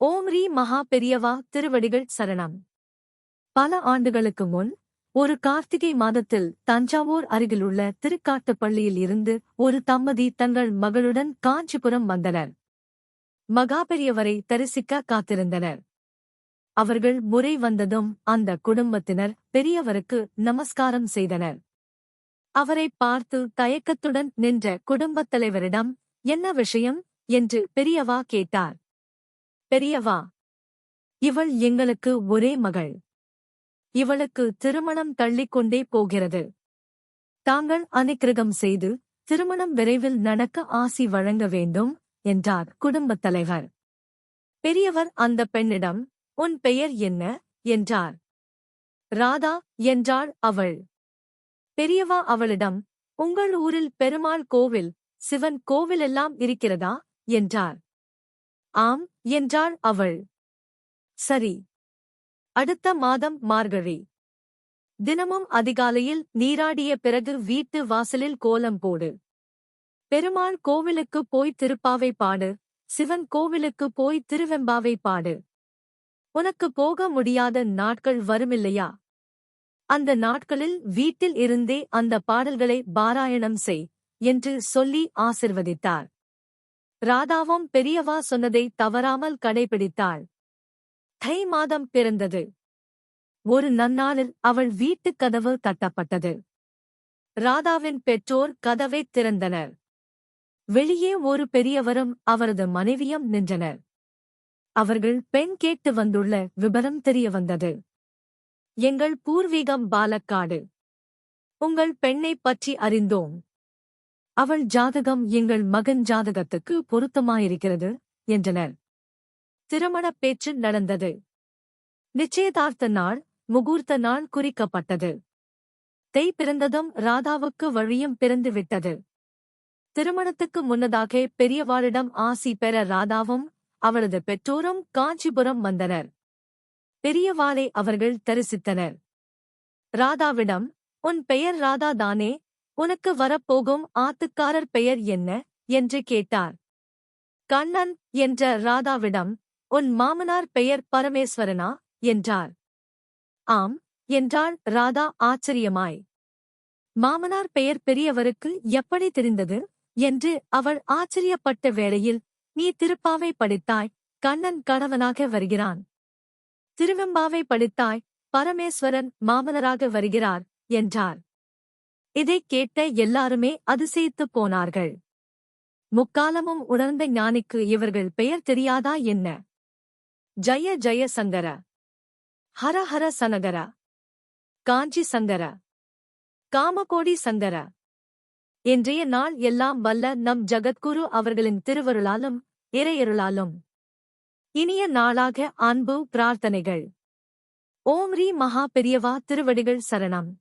ஓம் ரீ மகா பெரியவா திருவடிகள் சரணம். பல ஆண்டுகளுக்கு முன் ஒரு கார்த்திகை மாதத்தில் தஞ்சாவூர் அருகிலுள்ள திருக்காட்டுப்பள்ளியில் இருந்து ஒரு தம்பதி தங்கள் மகளுடன் காஞ்சிபுரம் வந்தனர். மகாபெரியவரை தரிசிக்க காத்திருந்தனர். அவர்கள் முறை வந்ததும் அந்த குடும்பத்தினர் பெரியவருக்கு நமஸ்காரம் செய்தனர். அவரை பார்த்து தயக்கத்துடன் நின்ற குடும்பத் தலைவரிடம் என்ன விஷயம்? என்று பெரியவா கேட்டார். பெரியவா. இவள் எங்களுக்கு ஒரே மகள். இவளுக்கு திருமணம் தள்ளிக்கொண்டே போகிறது. தாங்கள் அனுக்கிரகம் செய்து திருமணம் விரைவில் நடக்க ஆசி வழங்க வேண்டும் என்றார் குடும்பத் தலைவர். பெரியவர் அந்த பெண்ணிடம் உன் பெயர் என்ன? என்றார். ராதா என்றாள் அவள். பெரியவா அவளிடம் உங்கள் ஊரில் பெருமாள் கோவில் சிவன் கோவிலெல்லாம் இருக்கிறதா? என்றார். ஆம் என்றாள் அவள். சரி. அடுத்த மாதம் மார்கழி. தினமும் அதிகாலையில் நீராடிய பிறகு வீட்டு வாசலில் கோலம் போடு. பெருமாள் கோவிலுக்கு போய் திருப்பாவை பாடு. சிவன் கோவிலுக்கு போய் திருவெம்பாவை பாடு. உனக்கு போக முடியாத நாட்கள் வருமில்லையா? அந்த நாட்களில் வீட்டில் இருந்தே அந்த பாடல்களை பாராயணம் செய் என்று சொல்லி ஆசிர்வதித்தார். ராதாவும் பெரியவா சொன்னதை தவறாமல் கடைபிடித்தாள். தை மாதம் பிறந்தது. ஒரு நன்னாளில் அவள் வீட்டுக் கதவு தட்டப்பட்டது. ராதாவின் பெற்றோர் கதவை திறந்தனர். வெளியே ஒரு பெரியவரும் அவரது மனைவியும் நின்றனர். அவர்கள் பெண் கேட்டு வந்துள்ள விபரம் தெரிய வந்தது. எங்கள் பூர்வீகம் பாலக்காடு. உங்கள் பெண்ணைப் பற்றி அறிந்தோம். அவள் ஜாதகம் எங்கள் மகன் ஜாதகத்துக்கு பொருத்தமாயிருக்கிறது என்றனர். திருமணப் பேச்சு நடந்தது. நிச்சயதார்த்த நாள் முகூர்த்த நாள் குறிக்கப்பட்டது. தை பிறந்ததும் ராதாவுக்கு வழியும் பிறந்து விட்டது திருமணத்துக்கு முன்னதாக பெரியவாளிடம் ஆசி பெற ராதாவும் அவளது பெற்றோரும் காஞ்சிபுரம் வந்தனர். பெரியவாளை அவர்கள் தரிசித்தனர். ராதாவிடம் உன் பெயர் ராதா தானே உனக்கு வரப்போகும் ஆத்துக்காரர் பெயர் என்ன? என்று கேட்டார். கண்ணன் என்ற ராதாவிடம் உன் மாமனார் பெயர் பரமேஸ்வரனா? என்றார். ஆம் என்றாள் ராதா ஆச்சரியமாய். மாமனார் பெயர் பெரியவருக்கு எப்படி தெரிந்தது? என்று அவள் ஆச்சரியப்பட்ட வேளையில் நீ திருப்பாவை படித்தாய் கண்ணன் கணவனாக வருகிறான். திருவெம்பாவை படித்தாய் பரமேஸ்வரன் மாமனராக வருகிறார் என்றார். இதைக் கேட்ட எல்லாருமே அதிசயித்துப் போனார்கள். முக்காலமும் உணர்ந்த ஞானிக்கு இவர்கள் பெயர் தெரியாதா என்ன? ஜய ஜய சங்கர. ஹர ஹர சனகர. காஞ்சி சங்கர. காமகோடி சங்கர. இன்றைய நாள் எல்லாம் வல்ல நம் ஜகத்குரு அவர்களின் திருவருளாலும் இறையருளாலும். இனிய நாளாக அன்பு பிரார்த்தனைகள். ஓம் ரீ மகா பெரியவா திருவடிகள் சரணம்.